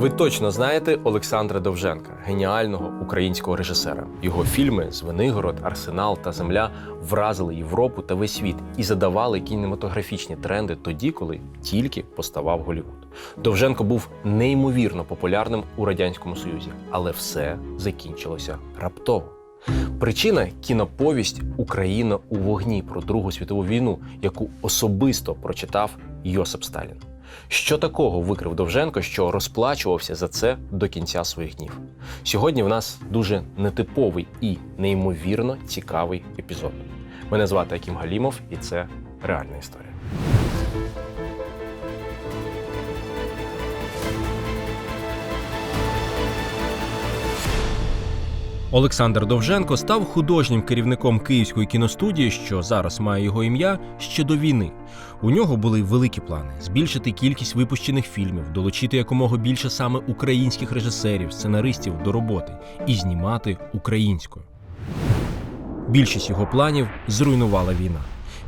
Ви точно знаєте Олександра Довженка, геніального українського режисера. Його фільми Звенигород, Арсенал та Земля вразили Європу та весь світ і задавали кінематографічні тренди тоді, коли тільки поставав Голівуд. Довженко був неймовірно популярним у радянському союзі, але все закінчилося раптово. Причина кіноповість Україна у вогні про Другу світову війну, яку особисто прочитав Йосип Сталін. Що такого викрив Довженко, що розплачувався за це до кінця своїх днів? Сьогодні в нас дуже нетиповий і неймовірно цікавий епізод. Мене звати Акім Галімов, і це реальна історія. Олександр Довженко став художнім керівником Київської кіностудії, що зараз має його ім'я, ще до війни. У нього були великі плани: збільшити кількість випущених фільмів, долучити якомога більше саме українських режисерів, сценаристів до роботи і знімати українською. Більшість його планів зруйнувала війна.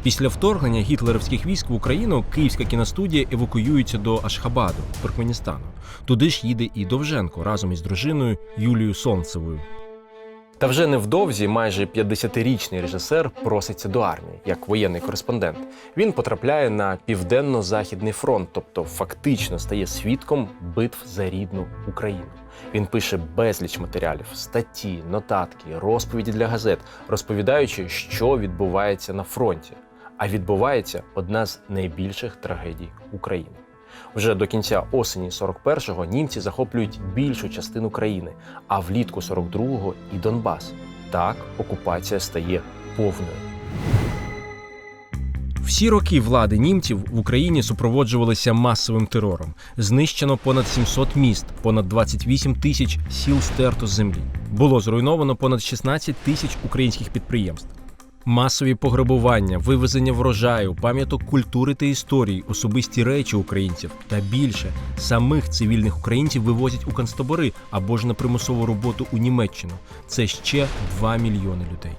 Після вторгнення гітлерівських військ в Україну київська кіностудія евакуюється до Ашхабаду, Туркменістану. Туди ж їде і Довженко разом із дружиною Юлією Сонцевою. Та вже невдовзі майже 50-річний режисер проситься до армії як воєнний кореспондент. Він потрапляє на південно-західний фронт, тобто фактично стає свідком битв за рідну Україну. Він пише безліч матеріалів, статті, нотатки, розповіді для газет, розповідаючи, що відбувається на фронті. А відбувається одна з найбільших трагедій України. Вже до кінця осені 41-го німці захоплюють більшу частину країни, а влітку 42-го і Донбас. Так окупація стає повною. Всі роки влади німців в Україні супроводжувалися масовим терором. Знищено понад 700 міст, понад 28 тисяч сіл стерто з землі. Було зруйновано понад 16 тисяч українських підприємств. Масові пограбування, вивезення врожаю, пам'яток культури та історії, особисті речі українців та більше самих цивільних українців вивозять у концтабори або ж на примусову роботу у Німеччину. Це ще 2 мільйони людей.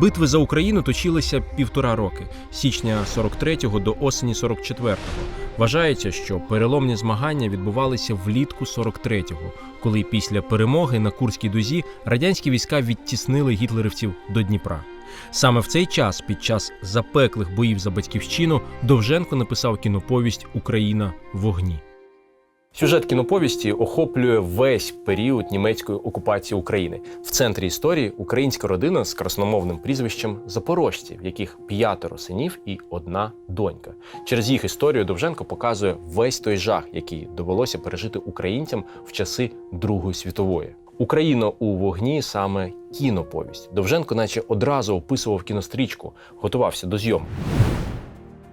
Битви за Україну точилися півтора роки січня 43-го до осені 44-го. Вважається, що переломні змагання відбувалися влітку 43-го, коли після перемоги на Курській дузі радянські війська відтіснили гітлерівців до Дніпра. Саме в цей час, під час запеклих боїв за батьківщину, Довженко написав кіноповість Україна вогні. Сюжет кіноповісті охоплює весь період німецької окупації України. В центрі історії українська родина з красномовним прізвищем Запорожці, в яких п'ятеро синів і одна донька. Через їх історію Довженко показує весь той жах, який довелося пережити українцям в часи Другої світової. Україна у вогні саме кіноповість. Довженко, наче одразу описував кінострічку, готувався до зйомки.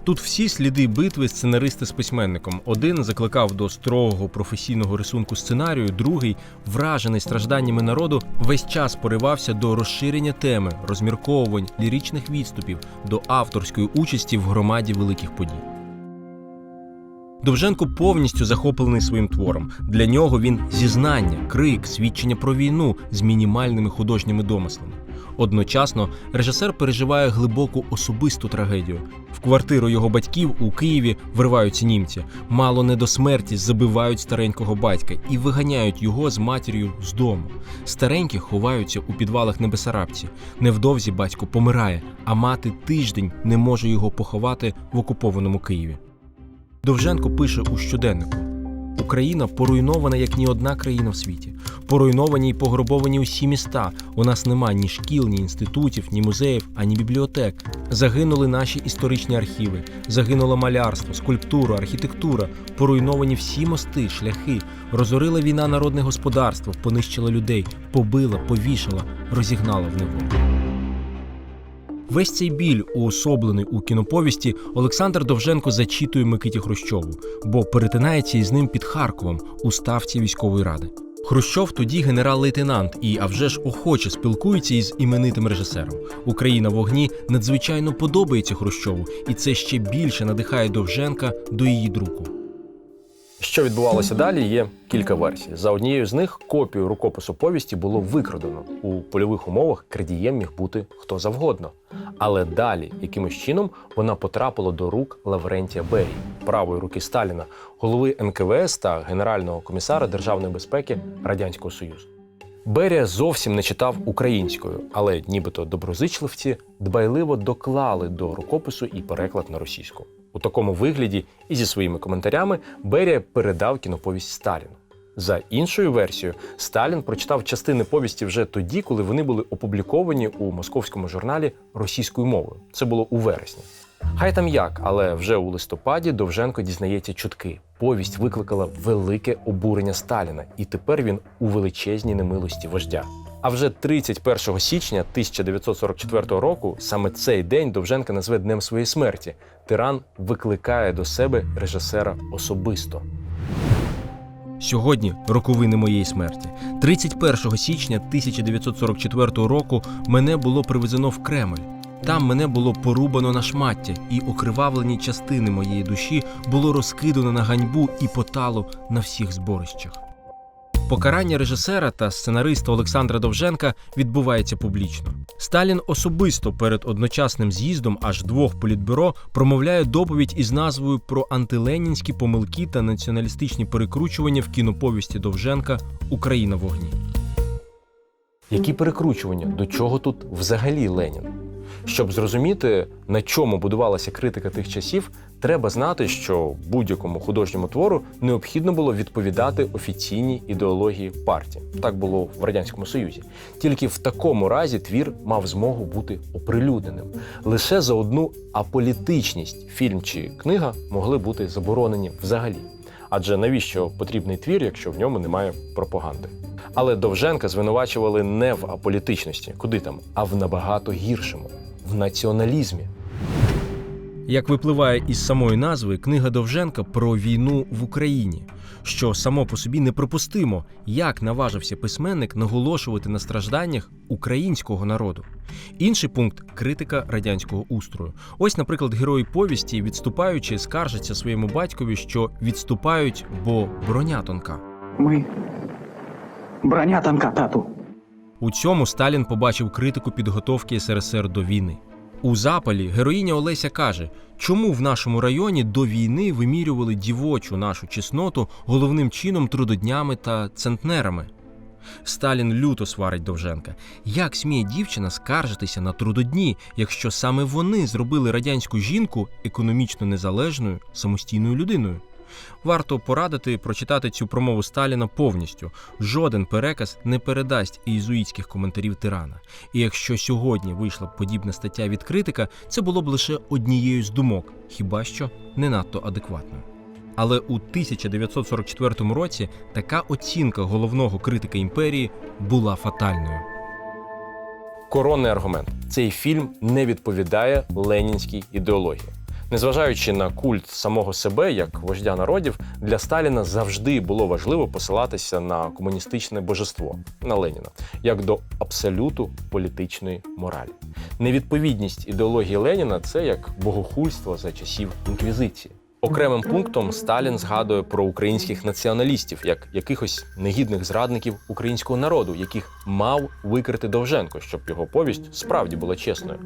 Тут всі сліди битви сценаристи з письменником. Один закликав до строгого професійного рисунку сценарію, другий, вражений стражданнями народу, весь час поривався до розширення теми, розмірковувань, ліричних відступів, до авторської участі в громаді великих подій. Довженко повністю захоплений своїм твором. Для нього він зізнання, крик, свідчення про війну з мінімальними художніми домислами. Одночасно режисер переживає глибоку особисту трагедію. В квартиру його батьків у Києві вриваються німці. Мало не до смерті забивають старенького батька і виганяють його з матір'ю з дому. Старенькі ховаються у підвалах на Бесарабці. Невдовзі батько помирає, а мати тиждень не може його поховати в окупованому Києві. Довженко пише у щоденнику: Україна поруйнована як ні одна країна в світі. Поруйновані й пограбовані усі міста. У нас нема ні шкіл, ні інститутів, ні музеїв, ані бібліотек. Загинули наші історичні архіви, загинуло малярство, скульптура, архітектура, поруйновані всі мости, шляхи. Розорила війна народне господарство, понищила людей, побила, повішала, розігнала в неволю. Весь цей біль, уособлений у кіноповісті, Олександр Довженко зачитує Микиті Хрущову, бо перетинається із ним під Харковом у ставці військової ради. Хрущов тоді генерал-лейтенант і, а вже ж, охоче спілкується із іменитим режисером. Україна вогні надзвичайно подобається Хрущову, і це ще більше надихає Довженка до її друку. Що відбувалося далі, є кілька версій. За однією з них копію рукопису повісті було викрадено. У польових умовах крадієм міг бути хто завгодно. Але далі, якимось чином, вона потрапила до рук Лаврентія Берії, правої руки Сталіна, голови НКВС та генерального комісара Державної безпеки Радянського Союзу. Берія зовсім не читав українською, але нібито доброзичливці дбайливо доклали до рукопису і переклад на російську. У такому вигляді і зі своїми коментарями Берія передав кіноповість Сталіну. За іншою версією, Сталін прочитав частини повісті вже тоді, коли вони були опубліковані у московському журналі російською мовою. Це було у вересні. Хай там як, але вже у листопаді Довженко дізнається чутки. Повість викликала велике обурення Сталіна, і тепер він у величезній немилості вождя. А вже 31 січня 1944 року, саме цей день Довженка назве днем своєї смерті. Тиран викликає до себе режисера особисто. Сьогодні роковини моєї смерті. 31 січня 1944 року мене було привезено в Кремль. Там мене було порубано на шмаття, і окривавлені частини моєї душі було розкидано на ганьбу і поталу на всіх зборищах. Покарання режисера та сценариста Олександра Довженка відбувається публічно. Сталін особисто перед одночасним з'їздом аж двох політбюро промовляє доповідь із назвою про антиленінські помилки та націоналістичні перекручування в кіноповісті Довженка Україна вогні. Які перекручування? До чого тут взагалі Ленін? Щоб зрозуміти, на чому будувалася критика тих часів, треба знати, що будь-якому художньому твору необхідно було відповідати офіційній ідеології партії. Так було в радянському союзі. Тільки в такому разі твір мав змогу бути оприлюдненим. Лише за одну аполітичність фільм чи книга могли бути заборонені взагалі. Адже навіщо потрібний твір, якщо в ньому немає пропаганди? Але Довженка звинувачували не в аполітичності, куди там, а в набагато гіршому в націоналізмі. Як випливає із самої назви, книга Довженка про війну в Україні, що само по собі неприпустимо, як наважився письменник наголошувати на стражданнях українського народу. Інший пункт критика радянського устрою. Ось, наприклад, герої повісті, відступаючи, скаржаться своєму батькові, що відступають, бо броня тонка. Ми броня танка, тату. У цьому Сталін побачив критику підготовки СРСР до війни. У запалі героїня Олеся каже, чому в нашому районі до війни вимірювали дівочу нашу чесноту головним чином трудоднями та центнерами. Сталін люто сварить Довженка. Як сміє дівчина скаржитися на трудодні, якщо саме вони зробили радянську жінку економічно незалежною самостійною людиною? Варто порадити прочитати цю промову Сталіна повністю. Жоден переказ не передасть ієзуїтських коментарів тирана. І якщо сьогодні вийшла б подібна стаття від критика, це було б лише однією з думок, хіба що не надто адекватною. Але у 1944 році така оцінка головного критика імперії була фатальною. Коронний аргумент: цей фільм не відповідає ленінській ідеології. Незважаючи на культ самого себе як вождя народів, для Сталіна завжди було важливо посилатися на комуністичне божество на Леніна як до абсолюту політичної моралі. Невідповідність ідеології Леніна це як богохульство за часів інквізиції. Окремим пунктом Сталін згадує про українських націоналістів як якихось негідних зрадників українського народу, яких мав викрити Довженко, щоб його повість справді була чесною.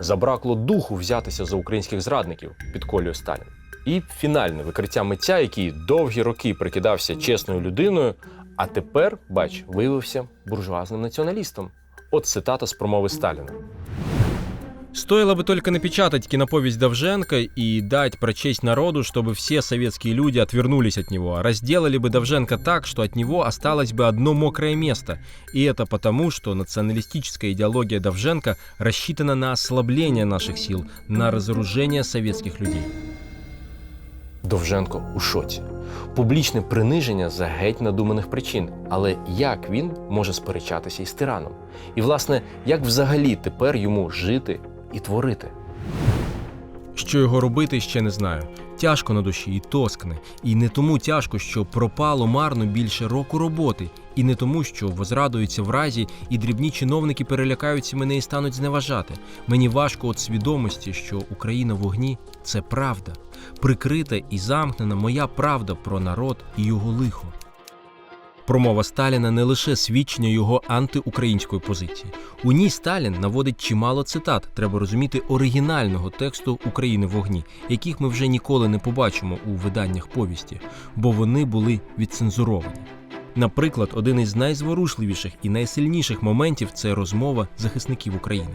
Забракло духу взятися за українських зрадників, підколює Сталін. І фінальне викриття митця, який довгі роки прикидався чесною людиною, а тепер, бач, виявився буржуазним націоналістом. От цитата з промови Сталіна. Стоило бы только напечатать киноповесть Довженко и дать прочесть народу, чтобы все советские люди отвернулись от него. Разделали бы Довженко так, что от него осталось бы одно мокрое место. И это потому, что националистическая идеология Довженко рассчитана на ослабление наших сил, на разоружение советских людей. Довженко у шоці. Публічне приниження за геть надуманих причин. Але як він може сперечатися із тираном? І, власне, як взагалі тепер йому жити і творити? Що його робити, ще не знаю. Тяжко на душі і тоскне. І не тому тяжко, що пропало марно більше року роботи, І не тому, що возрадуються в разі, і дрібні чиновники перелякаються мене і стануть зневажати. Мені важко від свідомості, що Україна в вогні це правда, прикрита і замкнена моя правда про народ і його лихо. Промова Сталіна не лише свідчення його антиукраїнської позиції. У ній Сталін наводить чимало цитат, треба розуміти, оригінального тексту України в вогні, яких ми вже ніколи не побачимо у виданнях повісті, бо вони були відцензуровані. Наприклад, один із найзворушливіших і найсильніших моментів це розмова захисників України.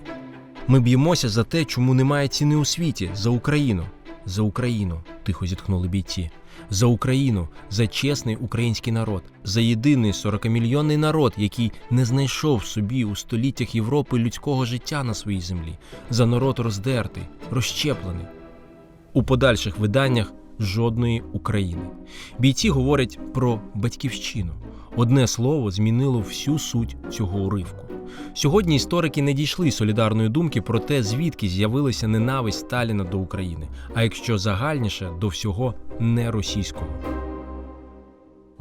Ми б'ємося за те, чому немає ціни у світі, за Україну. За Україну, тихо зітхнули бійці. За Україну, за чесний український народ, за єдиний 40-мільйонний народ, який не знайшов собі у століттях Європи людського життя на своїй землі, за народ роздертий, розщеплений. У подальших виданнях жодної України. Бійці говорять про батьківщину. Одне слово змінило всю суть цього уривку. Сьогодні історики не дійшли солідарної думки про те, звідки з'явилася ненависть Сталіна до України, а якщо загальніше до всього неросійського.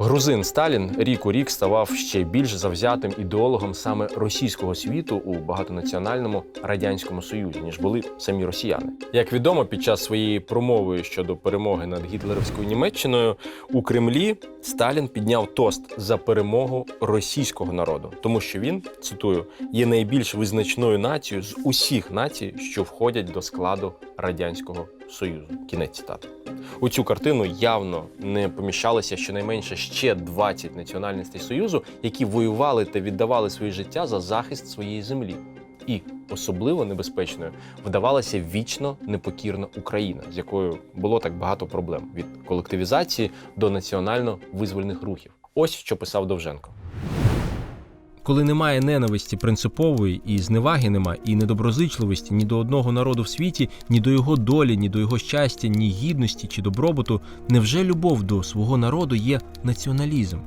Грузин Сталін рік у рік ставав ще більш завзятим ідеологом саме російського світу у багатонаціональному радянському союзі, ніж були самі росіяни. Як відомо, під час своєї промови щодо перемоги над гітлерівською Німеччиною у Кремлі Сталін підняв тост за перемогу російського народу, тому що він цитую є найбільш визначною нацією з усіх націй, що входять до складу радянського союзу. Кінець цитати. У цю картину явно не поміщалося щонайменше ще 20 національностей Союзу, які воювали та віддавали своє життя за захист своєї землі. І особливо небезпечною вдавалася вічно непокірна Україна, з якою було так багато проблем від колективізації до національно-визвольних рухів. Ось що писав Довженко. Коли немає ненависті принципової і зневаги нема, і недоброзичливості ні до одного народу в світі, ні до його долі, ні до його щастя, ні гідності чи добробуту, невже любов до свого народу є націоналізм?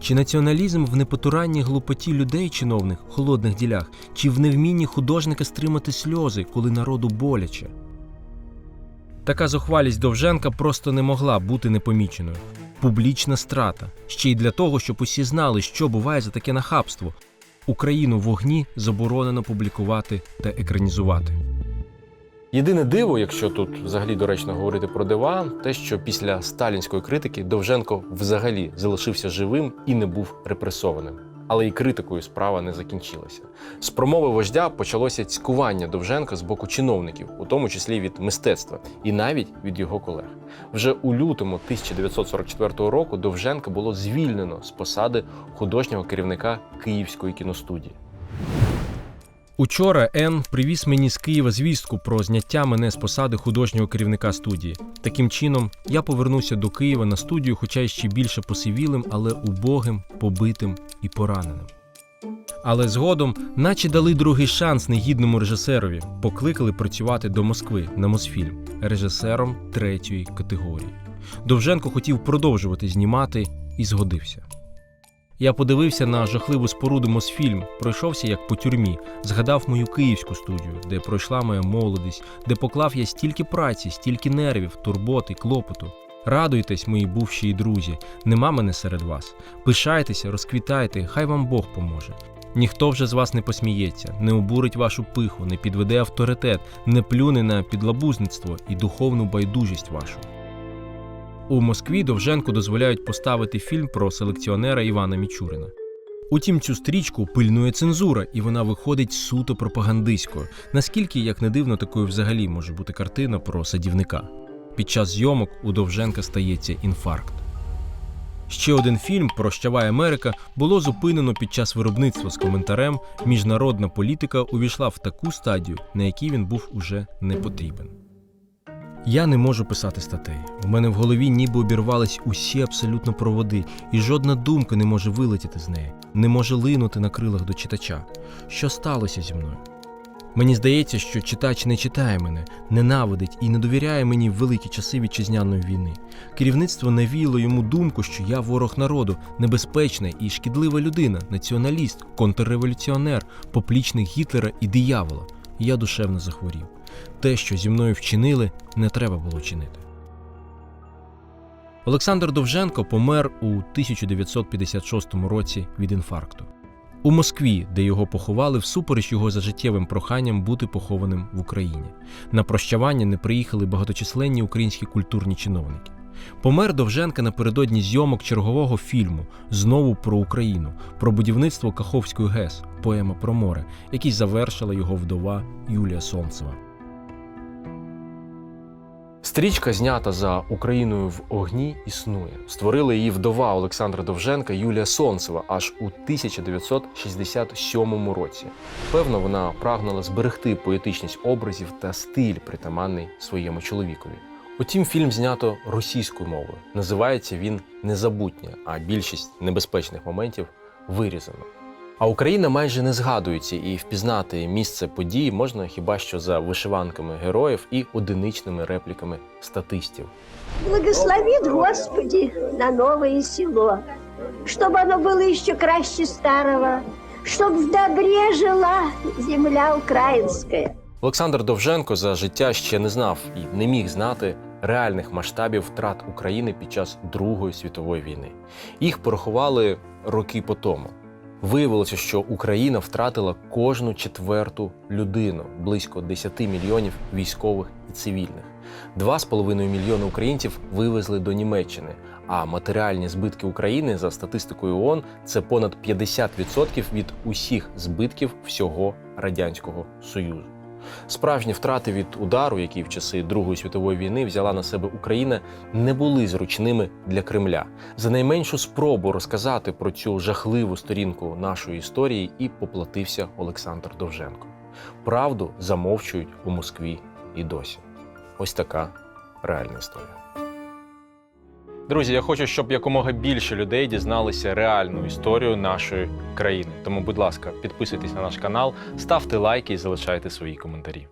Чи націоналізм в непотуранній глупоті людей чиновних, холодних ділях, чи в невмінні художника стримати сльози, коли народу боляче? Така зухвалість Довженка просто не могла бути непоміченою. Публічна страта ще й для того, щоб усі знали, що буває за таке нахабство. Україну вогні заборонено публікувати та екранізувати. Єдине диво, якщо тут взагалі доречно говорити про дива, те, що після сталінської критики Довженко взагалі залишився живим і не був репресованим. Але і критикою справа не закінчилася. З промови вождя почалося цькування Довженка з боку чиновників, у тому числі від мистецтва, і навіть від його колег. Вже у лютому 1944 року Довженка було звільнено з посади художнього керівника Київської кіностудії. Учора Н привіз мені з Києва звістку про зняття мене з посади художнього керівника студії. Таким чином, я повернувся до Києва на студію, хоча й ще більше посивілим, але убогим, побитим і пораненим. Але згодом, наче дали другий шанс негідному режисерові, покликали працювати до Москви на Мосфільм режисером третьої категорії. Довженко хотів продовжувати знімати і згодився. Я подивився на жахливу споруду Мосфільм, пройшовся як по тюрмі, згадав мою київську студію, де пройшла моя молодість, де поклав я стільки праці, стільки нервів, турботи, клопоту. Радуйтесь, мої бувші друзі, нема мене серед вас. Пишайтеся, розквітайте, хай вам Бог поможе. Ніхто вже з вас не посміється, не обурить вашу пиху, не підведе авторитет, не плюне на підлабузництво і духовну байдужість вашу. У Москві Довженку дозволяють поставити фільм про селекціонера Івана Мічурина. Утім, цю стрічку пильнує цензура, і вона виходить суто пропагандистською. Наскільки, як не дивно, такою взагалі може бути картина про садівника. Під час зйомок у Довженка стається інфаркт. Ще один фільм Прощавай Америка було зупинено під час виробництва з коментарем Міжнародна політика увійшла в таку стадію, на якій він був уже не потрібен. Я не можу писати статей. У мене в голові ніби обірвались усі абсолютно проводи, і жодна думка не може вилетіти з неї, не може линути на крилах до читача. Що сталося зі мною? Мені здається, що читач не читає мене, ненавидить і не довіряє мені в великі часи вітчизняної війни. Керівництво навіяло йому думку, що я ворог народу, небезпечна і шкідлива людина, націоналіст, контрреволюціонер, поплічник Гітлера і диявола. Я душевно захворів. Те, що зі мною вчинили, не треба було чинити. Олександр Довженко помер у 1956 році від інфаркту. У Москві, де його поховали, всупереч його зажиттєвим проханням бути похованим в Україні. На прощавання не приїхали багаточисленні українські культурні чиновники. Помер Довженка напередодні зйомок чергового фільму Знову про Україну, про будівництво Каховської ГЕС, поема про море, який завершила його вдова Юлія Сонцева. Стрічка, знята за Україною в огні, існує. Створила її вдова Олександра Довженка Юлія Сонцева аж у 1967 році. Певно, вона прагнула зберегти поетичність образів та стиль, притаманний своєму чоловікові. Утім, фільм знято російською мовою. Називається він Незабутнє, а більшість небезпечних моментів вирізано. А Україна майже не згадується, і впізнати місце події можна хіба що за вишиванками героїв і одиничними репліками статистів. Благословит Господи на новое село, чтобы оно было еще краще старого, чтоб в добре жила земля украинская. Олександр Довженко за життя ще не знав і не міг знати реальних масштабів втрат України під час Другої світової війни. Їх порахували роки по тому. Виявилося, що Україна втратила кожну четверту людину, близько 10 мільйонів військових і цивільних. 2,5 мільйони українців вивезли до Німеччини. А матеріальні збитки України за статистикою ООН – це понад 50% від усіх збитків всього радянського союзу. Справжні втрати від удару, які в часи Другої світової війни взяла на себе Україна, не були зручними для Кремля. За найменшу спробу розказати про цю жахливу сторінку нашої історії і поплатився Олександр Довженко. Правду замовчують у Москві і досі. Ось така реальна історія. Друзі, я хочу, щоб якомога більше людей дізналися реальну історію нашої країни. Тому, будь ласка, підписуйтесь на наш канал, ставте лайки і залишайте свої коментарі.